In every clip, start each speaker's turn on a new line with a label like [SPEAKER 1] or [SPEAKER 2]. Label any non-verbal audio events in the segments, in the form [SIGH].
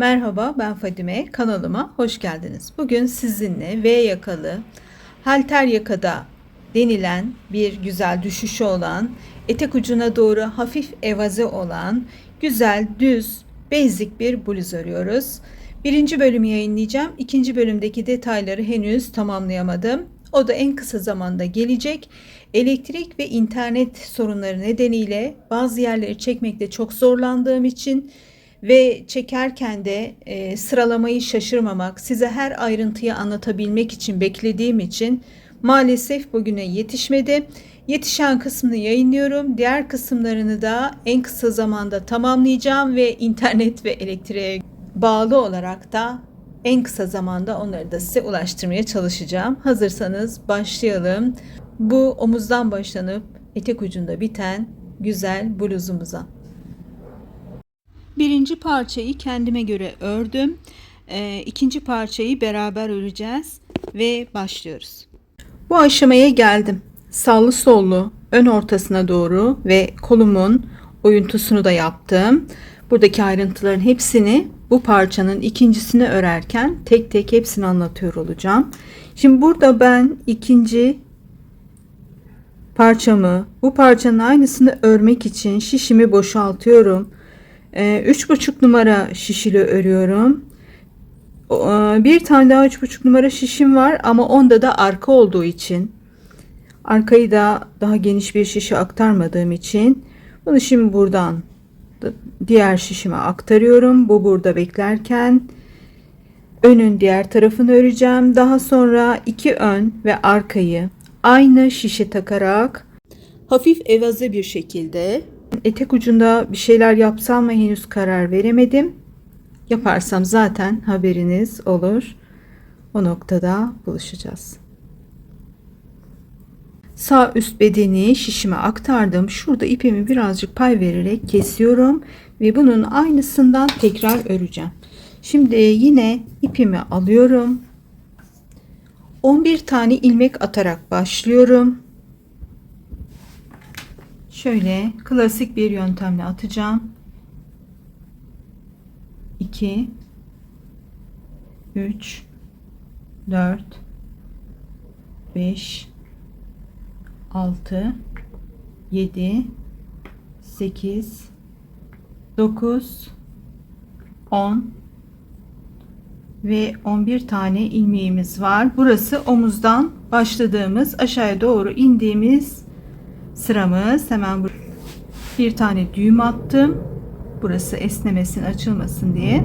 [SPEAKER 1] Merhaba ben Fadime kanalıma hoş geldiniz. Bugün sizinle V yakalı halter yakada denilen bir güzel düşüşü olan etek ucuna doğru hafif evaze olan güzel düz basic bir bluz örüyoruz. Birinci bölümü yayınlayacağım. İkinci bölümdeki detayları henüz tamamlayamadım. O da en kısa zamanda gelecek. Elektrik ve internet sorunları nedeniyle bazı yerleri çekmekte çok zorlandığım için ve çekerken de e, sıralamayı şaşırmamak, size her ayrıntıyı anlatabilmek için beklediğim için maalesef bugüne yetişmedi. Yetişen kısmını yayınlıyorum. Diğer kısımlarını da en kısa zamanda tamamlayacağım ve internet ve elektriğe bağlı olarak da en kısa zamanda onları da size ulaştırmaya çalışacağım. Hazırsanız başlayalım. Bu omuzdan başlanıp etek ucunda biten güzel bluzumuza. Birinci parçayı kendime göre ördüm. Ee, ikinci parçayı beraber öreceğiz ve başlıyoruz. Bu aşamaya geldim. Sağlı sollu ön ortasına doğru ve kolumun oyuntusunu da yaptım. Buradaki ayrıntıların hepsini bu parçanın ikincisini örerken tek tek hepsini anlatıyor olacağım. Şimdi burada ben ikinci parçamı bu parçanın aynısını örmek için şişimi boşaltıyorum. Ee, üç buçuk numara şişili örüyorum. Ee, bir tane daha üç buçuk numara şişim var ama onda da arka olduğu için arkayı da daha geniş bir şişe aktarmadığım için bunu şimdi buradan diğer şişime aktarıyorum. Bu burada beklerken önün diğer tarafını öreceğim. Daha sonra iki ön ve arkayı aynı şişe takarak hafif evaze bir şekilde etek ucunda bir şeyler yapsam mı henüz karar veremedim. Yaparsam zaten haberiniz olur. O noktada buluşacağız. Sağ üst bedeni şişime aktardım. Şurada ipimi birazcık pay vererek kesiyorum ve bunun aynısından tekrar öreceğim. Şimdi yine ipimi alıyorum. 11 tane ilmek atarak başlıyorum. Şöyle klasik bir yöntemle atacağım. 2 3 4 5 6 7 8 9 10 ve 11 tane ilmeğimiz var. Burası omuzdan başladığımız aşağıya doğru indiğimiz sıramız. Hemen bir tane düğüm attım. Burası esnemesin, açılmasın diye.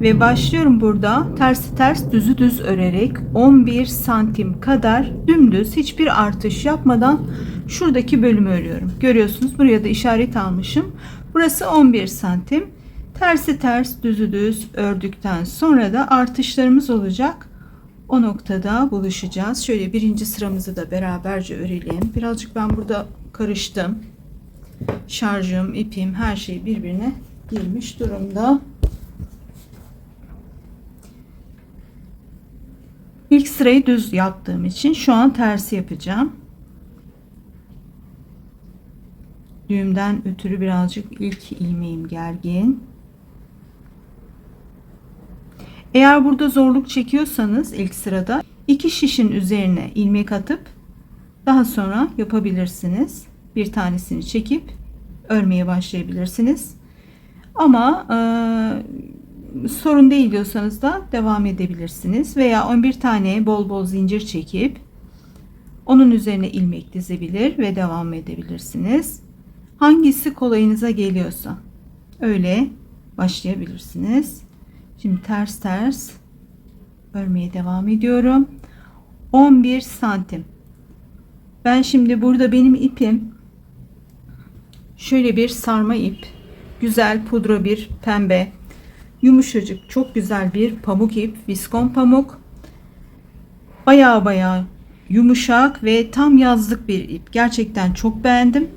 [SPEAKER 1] Ve başlıyorum burada tersi ters düzü düz örerek 11 santim kadar dümdüz hiçbir artış yapmadan şuradaki bölümü örüyorum. Görüyorsunuz buraya da işaret almışım. Burası 11 santim. Tersi ters düzü düz ördükten sonra da artışlarımız olacak. O noktada buluşacağız. Şöyle birinci sıramızı da beraberce örelim. Birazcık ben burada karıştım. Şarjım, ipim her şey birbirine girmiş durumda. İlk sırayı düz yaptığım için şu an tersi yapacağım. Düğümden ötürü birazcık ilk ilmeğim gergin. Eğer burada zorluk çekiyorsanız ilk sırada iki şişin üzerine ilmek atıp daha sonra yapabilirsiniz. Bir tanesini çekip örmeye başlayabilirsiniz. Ama e, sorun değil diyorsanız da devam edebilirsiniz. Veya 11 tane bol bol zincir çekip onun üzerine ilmek dizebilir ve devam edebilirsiniz. Hangisi kolayınıza geliyorsa öyle başlayabilirsiniz. Şimdi ters ters örmeye devam ediyorum. 11 santim. Ben şimdi burada benim ipim şöyle bir sarma ip. Güzel pudra bir pembe. Yumuşacık çok güzel bir pamuk ip. Viskon pamuk. Baya baya yumuşak ve tam yazlık bir ip. Gerçekten çok beğendim.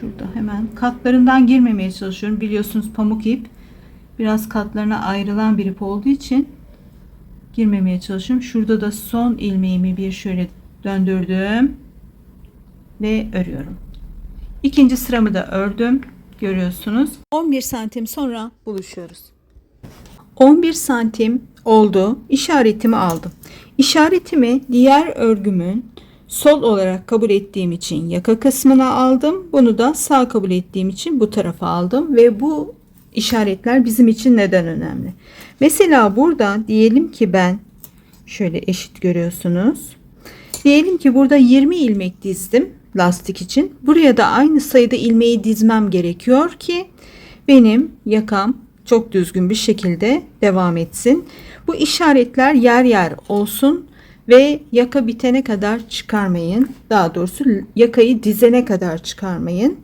[SPEAKER 1] Şurada hemen katlarından girmemeye çalışıyorum. Biliyorsunuz pamuk ip biraz katlarına ayrılan bir ip olduğu için girmemeye çalışıyorum. Şurada da son ilmeğimi bir şöyle döndürdüm ve örüyorum. İkinci sıramı da ördüm. görüyorsunuz. 11 santim sonra buluşuyoruz. 11 santim oldu. İşaretimi aldım. İşaretimi diğer örgümün sol olarak kabul ettiğim için yaka kısmına aldım. Bunu da sağ kabul ettiğim için bu tarafa aldım ve bu işaretler bizim için neden önemli? Mesela burada diyelim ki ben şöyle eşit görüyorsunuz. Diyelim ki burada 20 ilmek dizdim lastik için. Buraya da aynı sayıda ilmeği dizmem gerekiyor ki benim yakam çok düzgün bir şekilde devam etsin. Bu işaretler yer yer olsun ve yaka bitene kadar çıkarmayın. Daha doğrusu yakayı dizene kadar çıkarmayın.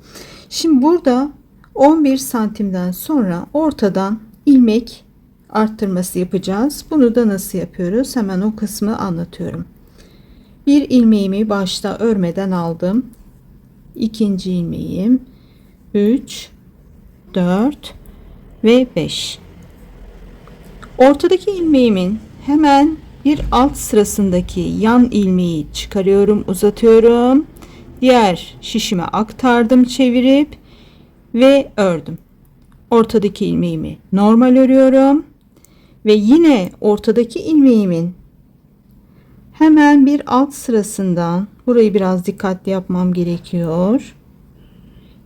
[SPEAKER 1] Şimdi burada 11 santimden sonra ortadan ilmek arttırması yapacağız. Bunu da nasıl yapıyoruz? Hemen o kısmı anlatıyorum. Bir ilmeğimi başta örmeden aldım. İkinci ilmeğim 3 4 ve 5. Ortadaki ilmeğimin hemen bir alt sırasındaki yan ilmeği çıkarıyorum, uzatıyorum. Diğer şişime aktardım, çevirip ve ördüm. Ortadaki ilmeğimi normal örüyorum ve yine ortadaki ilmeğimin hemen bir alt sırasından burayı biraz dikkatli yapmam gerekiyor.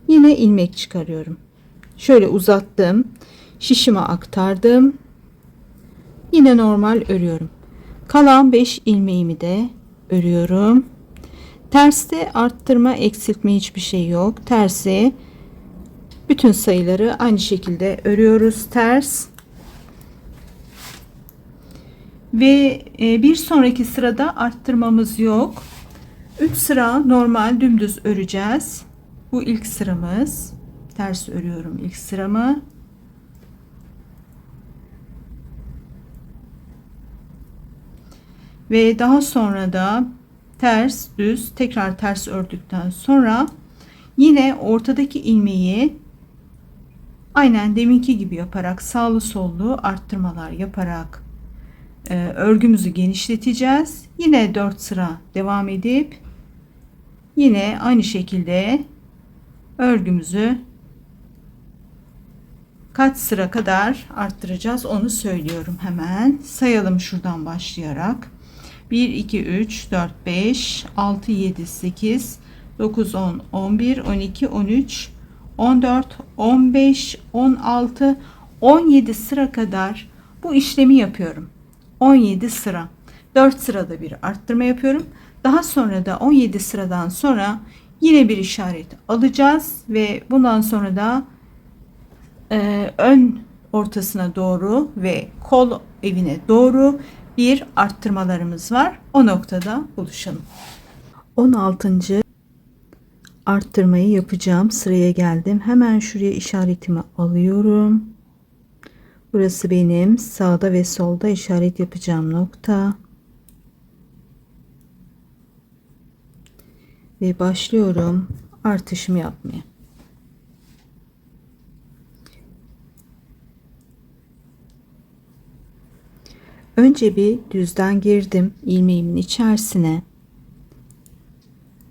[SPEAKER 1] Yine ilmek çıkarıyorum. Şöyle uzattım. Şişime aktardım. Yine normal örüyorum. Kalan 5 ilmeğimi de örüyorum. Terste arttırma, eksiltme hiçbir şey yok. Tersi bütün sayıları aynı şekilde örüyoruz ters. Ve e, bir sonraki sırada arttırmamız yok. 3 sıra normal dümdüz öreceğiz. Bu ilk sıramız. Ters örüyorum ilk sıramı. Ve daha sonra da ters düz tekrar ters ördükten sonra yine ortadaki ilmeği aynen deminki gibi yaparak sağlı sollu arttırmalar yaparak e, örgümüzü genişleteceğiz. Yine 4 sıra devam edip yine aynı şekilde örgümüzü kaç sıra kadar arttıracağız onu söylüyorum hemen. Sayalım şuradan başlayarak. 1 2 3 4 5 6 7 8 9 10 11 12 13 14 15 16 17 sıra kadar bu işlemi yapıyorum. 17 sıra. 4 sırada bir arttırma yapıyorum. Daha sonra da 17 sıradan sonra yine bir işaret alacağız ve bundan sonra da e, ön ortasına doğru ve kol evine doğru bir arttırmalarımız var. O noktada buluşalım. 16. arttırmayı yapacağım. Sıraya geldim. Hemen şuraya işaretimi alıyorum. Burası benim sağda ve solda işaret yapacağım nokta. Ve başlıyorum artışımı yapmaya. Önce bir düzden girdim ilmeğimin içerisine.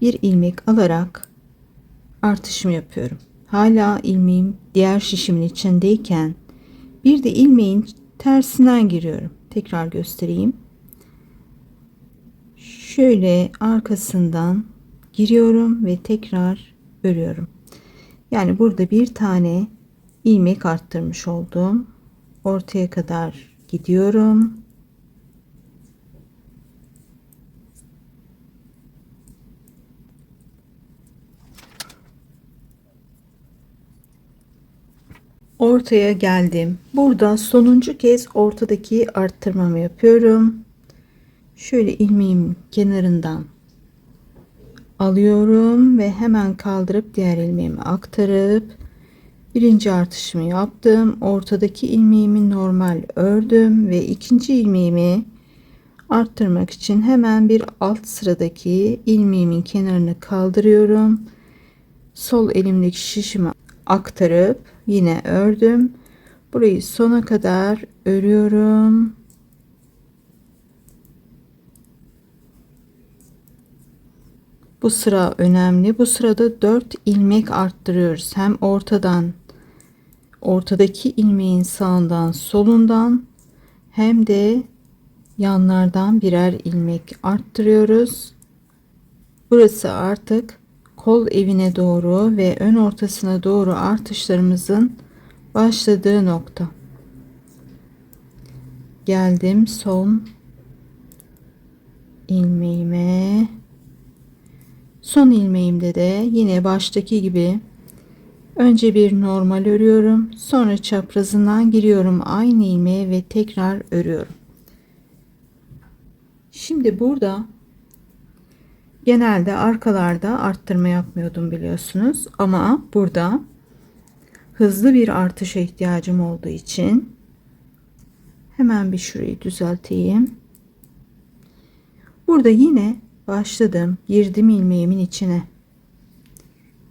[SPEAKER 1] Bir ilmek alarak artışımı yapıyorum. Hala ilmeğim diğer şişimin içindeyken bir de ilmeğin tersinden giriyorum. Tekrar göstereyim. Şöyle arkasından giriyorum ve tekrar örüyorum. Yani burada bir tane ilmek arttırmış oldum. Ortaya kadar gidiyorum. Ortaya geldim. Burada sonuncu kez ortadaki arttırmamı yapıyorum. Şöyle ilmeğim kenarından alıyorum ve hemen kaldırıp diğer ilmeğimi aktarıp birinci artışımı yaptım. Ortadaki ilmeğimi normal ördüm ve ikinci ilmeğimi arttırmak için hemen bir alt sıradaki ilmeğimin kenarını kaldırıyorum. Sol elimdeki şişimi aktarıp yine ördüm. Burayı sona kadar örüyorum. Bu sıra önemli. Bu sırada 4 ilmek arttırıyoruz. Hem ortadan ortadaki ilmeğin sağından solundan hem de yanlardan birer ilmek arttırıyoruz. Burası artık kol evine doğru ve ön ortasına doğru artışlarımızın başladığı nokta. Geldim son ilmeğime. Son ilmeğimde de yine baştaki gibi önce bir normal örüyorum. Sonra çaprazından giriyorum aynı ilmeğe ve tekrar örüyorum. Şimdi burada genelde arkalarda arttırma yapmıyordum biliyorsunuz ama burada hızlı bir artışa ihtiyacım olduğu için hemen bir şurayı düzelteyim. Burada yine başladım. Girdim ilmeğimin içine.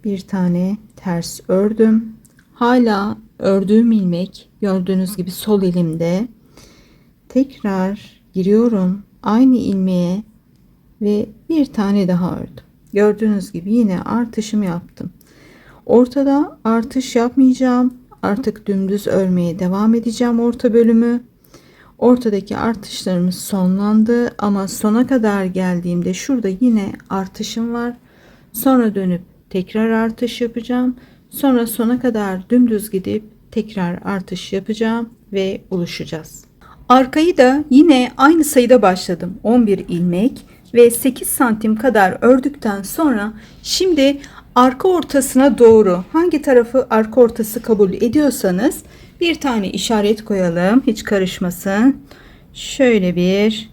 [SPEAKER 1] Bir tane ters ördüm. Hala ördüğüm ilmek gördüğünüz gibi sol elimde. Tekrar giriyorum aynı ilmeğe ve bir tane daha ördüm. Gördüğünüz gibi yine artışımı yaptım. Ortada artış yapmayacağım. Artık dümdüz örmeye devam edeceğim orta bölümü. Ortadaki artışlarımız sonlandı ama sona kadar geldiğimde şurada yine artışım var. Sonra dönüp tekrar artış yapacağım. Sonra sona kadar dümdüz gidip tekrar artış yapacağım ve buluşacağız. Arkayı da yine aynı sayıda başladım. 11 ilmek ve 8 santim kadar ördükten sonra şimdi arka ortasına doğru hangi tarafı arka ortası kabul ediyorsanız bir tane işaret koyalım. Hiç karışmasın. Şöyle bir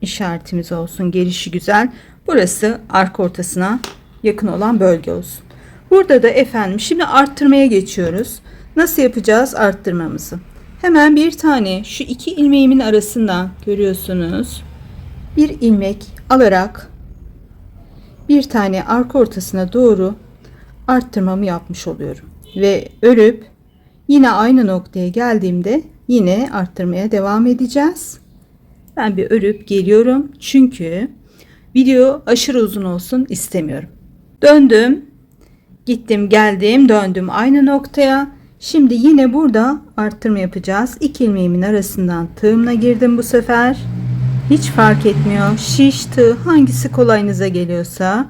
[SPEAKER 1] işaretimiz olsun. Gelişi güzel. Burası arka ortasına yakın olan bölge olsun. Burada da efendim şimdi arttırmaya geçiyoruz. Nasıl yapacağız arttırmamızı? Hemen bir tane şu iki ilmeğimin arasından görüyorsunuz. Bir ilmek alarak bir tane arka ortasına doğru arttırmamı yapmış oluyorum. Ve örüp yine aynı noktaya geldiğimde yine arttırmaya devam edeceğiz. Ben bir örüp geliyorum. Çünkü video aşırı uzun olsun istemiyorum. Döndüm. Gittim geldim döndüm aynı noktaya. Şimdi yine burada arttırma yapacağız. İki ilmeğimin arasından tığımla girdim bu sefer. Hiç fark etmiyor. Şiş tığ hangisi kolayınıza geliyorsa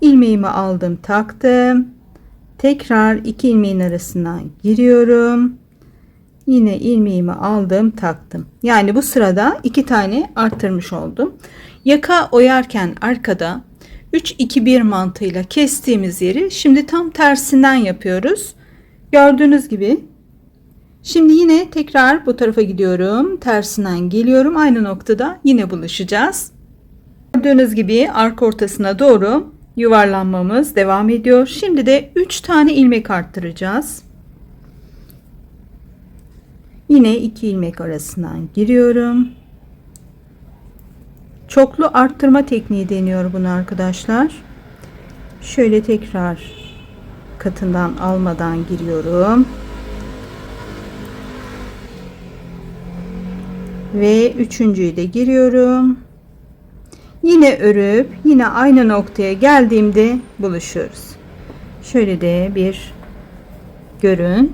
[SPEAKER 1] ilmeğimi aldım taktım. Tekrar iki ilmeğin arasından giriyorum. Yine ilmeğimi aldım taktım. Yani bu sırada iki tane arttırmış oldum. Yaka oyarken arkada 3-2-1 mantığıyla kestiğimiz yeri şimdi tam tersinden yapıyoruz. Gördüğünüz gibi Şimdi yine tekrar bu tarafa gidiyorum. Tersinden geliyorum. Aynı noktada yine buluşacağız. Gördüğünüz gibi arka ortasına doğru yuvarlanmamız devam ediyor. Şimdi de 3 tane ilmek arttıracağız. Yine 2 ilmek arasından giriyorum. Çoklu arttırma tekniği deniyor bunu arkadaşlar. Şöyle tekrar katından almadan giriyorum. Ve üçüncüyü de giriyorum. Yine örüp yine aynı noktaya geldiğimde buluşuyoruz. Şöyle de bir görün.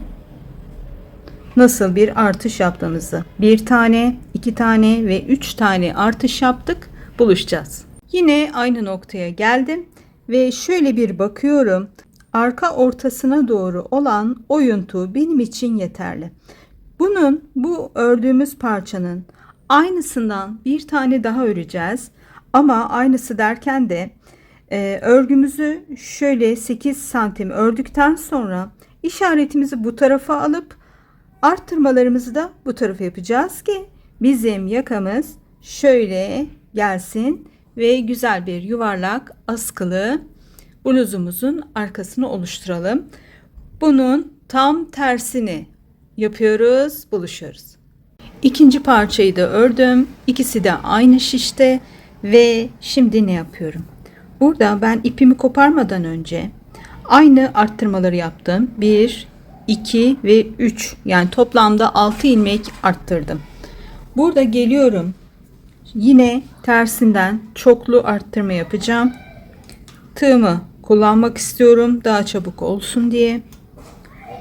[SPEAKER 1] Nasıl bir artış yaptığımızı. Bir tane, iki tane ve üç tane artış yaptık. Buluşacağız. Yine aynı noktaya geldim ve şöyle bir bakıyorum. Arka ortasına doğru olan oyuntu benim için yeterli. Bunun bu ördüğümüz parçanın aynısından bir tane daha öreceğiz. Ama aynısı derken de e, örgümüzü şöyle 8 santim ördükten sonra işaretimizi bu tarafa alıp arttırmalarımızı da bu tarafa yapacağız ki bizim yakamız şöyle gelsin ve güzel bir yuvarlak askılı bluzumuzun arkasını oluşturalım. Bunun tam tersini yapıyoruz, buluşuyoruz. İkinci parçayı da ördüm. İkisi de aynı şişte ve şimdi ne yapıyorum? Burada ben ipimi koparmadan önce aynı arttırmaları yaptım. 1, 2 ve 3 yani toplamda 6 ilmek arttırdım. Burada geliyorum. Yine tersinden çoklu arttırma yapacağım. tığımı kullanmak istiyorum daha çabuk olsun diye.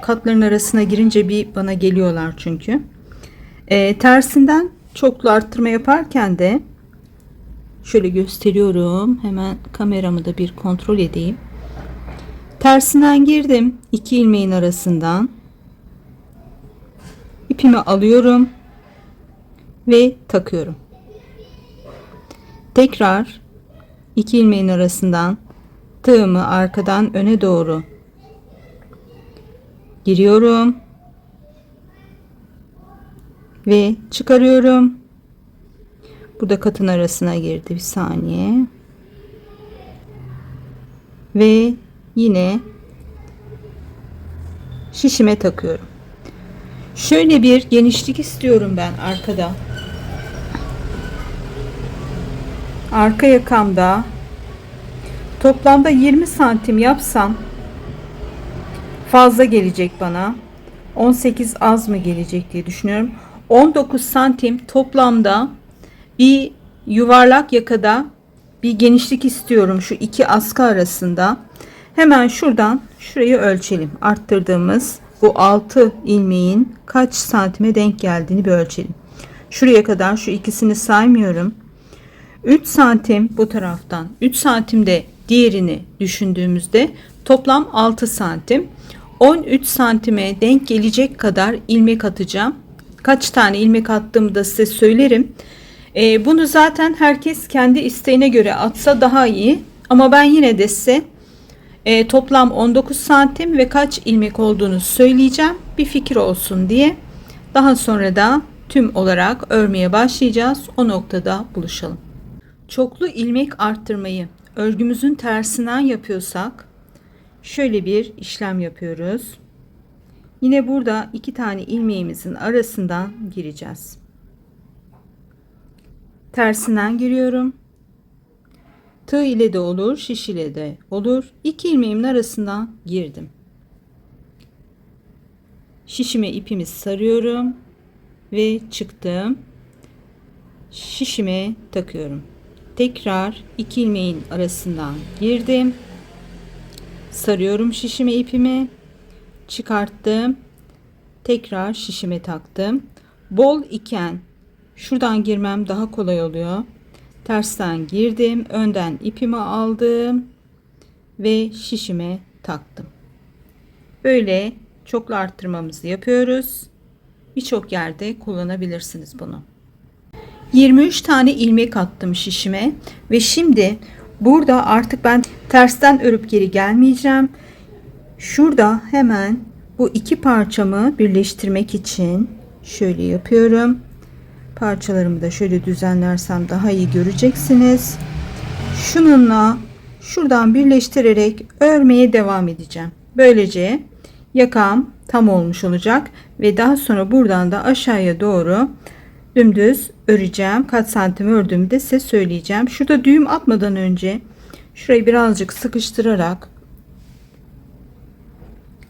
[SPEAKER 1] Katların arasına girince bir bana geliyorlar çünkü. Ee, tersinden çoklu arttırma yaparken de şöyle gösteriyorum. Hemen kameramı da bir kontrol edeyim. Tersinden girdim. iki ilmeğin arasından. ipimi alıyorum ve takıyorum. Tekrar iki ilmeğin arasından tığımı arkadan öne doğru giriyorum ve çıkarıyorum. Burada katın arasına girdi bir saniye. Ve yine şişime takıyorum. Şöyle bir genişlik istiyorum ben arkada. Arka yakamda toplamda 20 santim yapsam fazla gelecek bana. 18 az mı gelecek diye düşünüyorum. 19 santim toplamda bir yuvarlak yakada bir genişlik istiyorum şu iki askı arasında. Hemen şuradan şurayı ölçelim. Arttırdığımız bu 6 ilmeğin kaç santime denk geldiğini bir ölçelim. Şuraya kadar şu ikisini saymıyorum. 3 santim bu taraftan 3 santim de diğerini düşündüğümüzde toplam 6 santim. 13 santime denk gelecek kadar ilmek atacağım. Kaç tane ilmek attığımı da size söylerim. E, bunu zaten herkes kendi isteğine göre atsa daha iyi. Ama ben yine de size e, toplam 19 santim ve kaç ilmek olduğunu söyleyeceğim. Bir fikir olsun diye. Daha sonra da tüm olarak örmeye başlayacağız. O noktada buluşalım. Çoklu ilmek arttırmayı örgümüzün tersinden yapıyorsak şöyle bir işlem yapıyoruz. Yine burada iki tane ilmeğimizin arasından gireceğiz. Tersinden giriyorum. Tığ ile de olur, şiş ile de olur. İki ilmeğimin arasından girdim. Şişime ipimi sarıyorum ve çıktım. Şişime takıyorum. Tekrar iki ilmeğin arasından girdim. Sarıyorum şişime ipimi. Çıkarttım. Tekrar şişime taktım. Bol iken şuradan girmem daha kolay oluyor. Tersten girdim. Önden ipimi aldım. Ve şişime taktım. Böyle çoklu arttırmamızı yapıyoruz. Birçok yerde kullanabilirsiniz bunu. 23 tane ilmek attım şişime ve şimdi burada artık ben tersten örüp geri gelmeyeceğim. Şurada hemen bu iki parçamı birleştirmek için şöyle yapıyorum. Parçalarımı da şöyle düzenlersem daha iyi göreceksiniz. Şununla şuradan birleştirerek örmeye devam edeceğim. Böylece yakam tam olmuş olacak ve daha sonra buradan da aşağıya doğru dümdüz öreceğim. Kaç santim ördüğümü de size söyleyeceğim. Şurada düğüm atmadan önce şurayı birazcık sıkıştırarak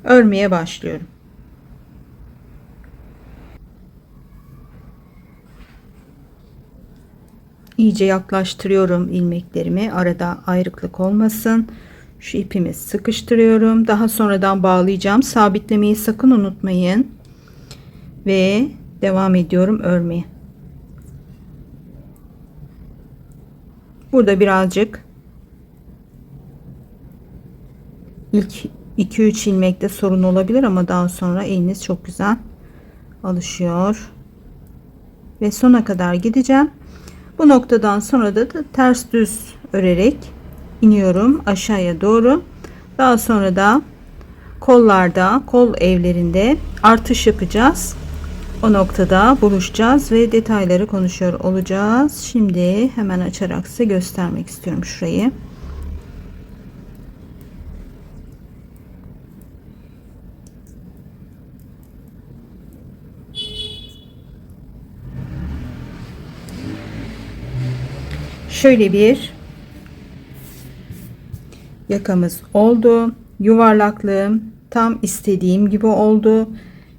[SPEAKER 1] örmeye başlıyorum. İyice yaklaştırıyorum ilmeklerimi. Arada ayrıklık olmasın. Şu ipimi sıkıştırıyorum. Daha sonradan bağlayacağım. Sabitlemeyi sakın unutmayın. Ve devam ediyorum örmeye. Burada birazcık ilk 2-3 ilmekte sorun olabilir ama daha sonra eliniz çok güzel alışıyor. Ve sona kadar gideceğim. Bu noktadan sonra da, da ters düz örerek iniyorum aşağıya doğru. Daha sonra da kollarda, kol evlerinde artış yapacağız. O noktada buluşacağız ve detayları konuşuyor olacağız. Şimdi hemen açarak size göstermek istiyorum şurayı. Şöyle bir yakamız oldu. Yuvarlaklığım tam istediğim gibi oldu.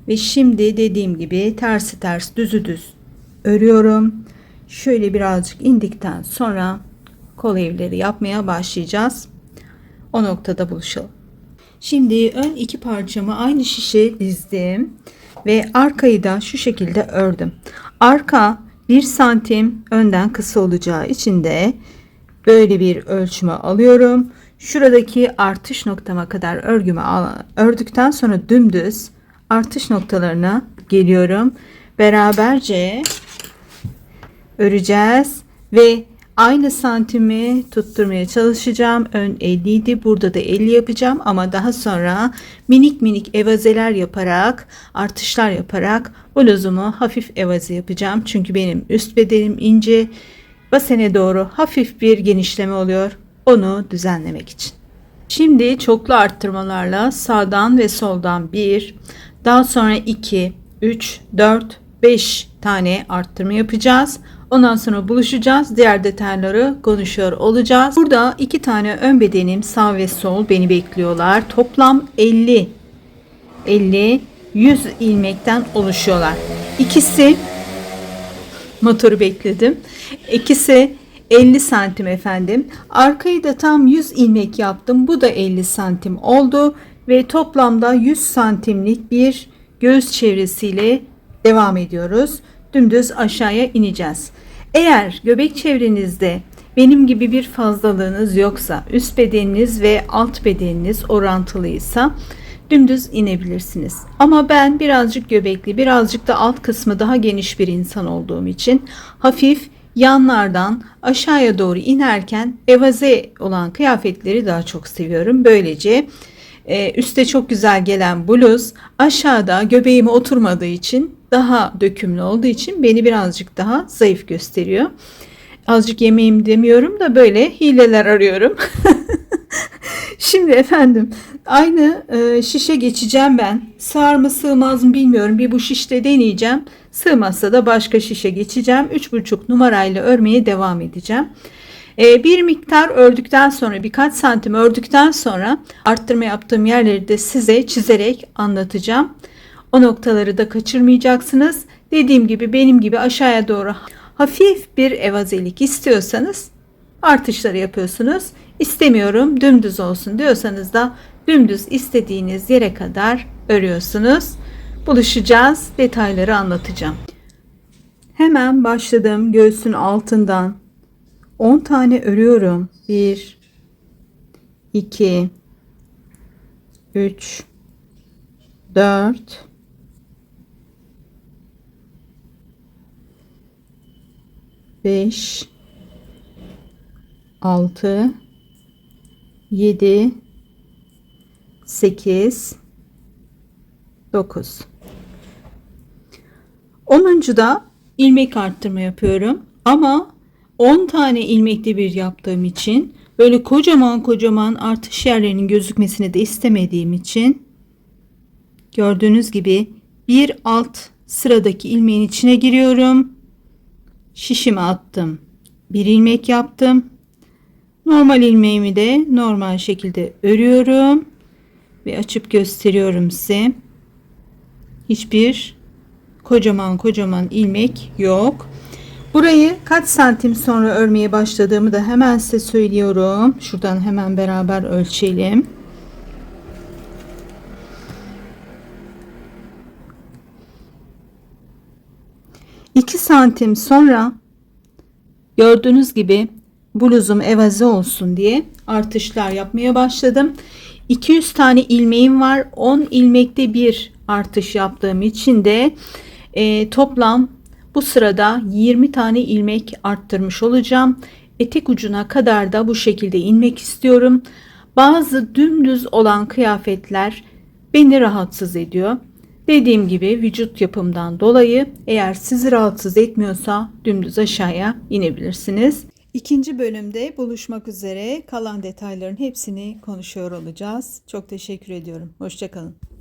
[SPEAKER 1] Ve şimdi dediğim gibi tersi ters düzü düz örüyorum. Şöyle birazcık indikten sonra kol evleri yapmaya başlayacağız. O noktada buluşalım. Şimdi ön iki parçamı aynı şişe dizdim ve arkayı da şu şekilde ördüm. Arka 1 santim önden kısa olacağı için de böyle bir ölçümü alıyorum. Şuradaki artış noktama kadar örgümü ördükten sonra dümdüz artış noktalarına geliyorum. Beraberce öreceğiz ve aynı santimi tutturmaya çalışacağım. Ön 50 idi. Burada da 50 yapacağım ama daha sonra minik minik evazeler yaparak, artışlar yaparak bluzumu hafif evaze yapacağım. Çünkü benim üst bedenim ince. Basene doğru hafif bir genişleme oluyor. Onu düzenlemek için. Şimdi çoklu arttırmalarla sağdan ve soldan 1, daha sonra 2, 3, 4, 5 tane arttırma yapacağız. Ondan sonra buluşacağız. Diğer detayları konuşuyor olacağız. Burada iki tane ön bedenim sağ ve sol beni bekliyorlar. Toplam 50 50 100 ilmekten oluşuyorlar. İkisi motoru bekledim. İkisi 50 santim efendim. Arkayı da tam 100 ilmek yaptım. Bu da 50 santim oldu ve toplamda 100 santimlik bir göğüs çevresiyle devam ediyoruz. Dümdüz aşağıya ineceğiz. Eğer göbek çevrenizde benim gibi bir fazlalığınız yoksa, üst bedeniniz ve alt bedeniniz orantılıysa dümdüz inebilirsiniz. Ama ben birazcık göbekli, birazcık da alt kısmı daha geniş bir insan olduğum için hafif yanlardan aşağıya doğru inerken evaze olan kıyafetleri daha çok seviyorum. Böylece e, üste çok güzel gelen bluz aşağıda göbeğime oturmadığı için daha dökümlü olduğu için beni birazcık daha zayıf gösteriyor. Azıcık yemeğim demiyorum da böyle hileler arıyorum. [LAUGHS] Şimdi efendim aynı e, şişe geçeceğim ben. Sığar mı sığmaz mı bilmiyorum. Bir bu şişte deneyeceğim. Sığmazsa da başka şişe geçeceğim. 3,5 numarayla örmeye devam edeceğim. E, bir miktar ördükten sonra birkaç santim ördükten sonra arttırma yaptığım yerleri de size çizerek anlatacağım. O noktaları da kaçırmayacaksınız. Dediğim gibi benim gibi aşağıya doğru hafif bir evazelik istiyorsanız artışları yapıyorsunuz. İstemiyorum dümdüz olsun diyorsanız da dümdüz istediğiniz yere kadar örüyorsunuz. Buluşacağız. Detayları anlatacağım. Hemen başladım göğsün altından 10 tane örüyorum. 1 2 3 4 5 6 7 8 9 10. ilmek arttırma yapıyorum ama 10 tane ilmekli bir yaptığım için böyle kocaman kocaman artış yerlerinin gözükmesini de istemediğim için gördüğünüz gibi bir alt sıradaki ilmeğin içine giriyorum. Şişimi attım. Bir ilmek yaptım. Normal ilmeğimi de normal şekilde örüyorum ve açıp gösteriyorum size. Hiçbir kocaman kocaman ilmek yok. Burayı kaç santim sonra örmeye başladığımı da hemen size söylüyorum. Şuradan hemen beraber ölçelim. İki santim sonra gördüğünüz gibi bluzum evaze olsun diye artışlar yapmaya başladım. 200 tane ilmeğim var. 10 ilmekte bir artış yaptığım için de e, toplam bu sırada 20 tane ilmek arttırmış olacağım. Etek ucuna kadar da bu şekilde inmek istiyorum. Bazı dümdüz olan kıyafetler beni rahatsız ediyor. Dediğim gibi vücut yapımdan dolayı eğer sizi rahatsız etmiyorsa dümdüz aşağıya inebilirsiniz. İkinci bölümde buluşmak üzere kalan detayların hepsini konuşuyor olacağız. Çok teşekkür ediyorum. Hoşçakalın.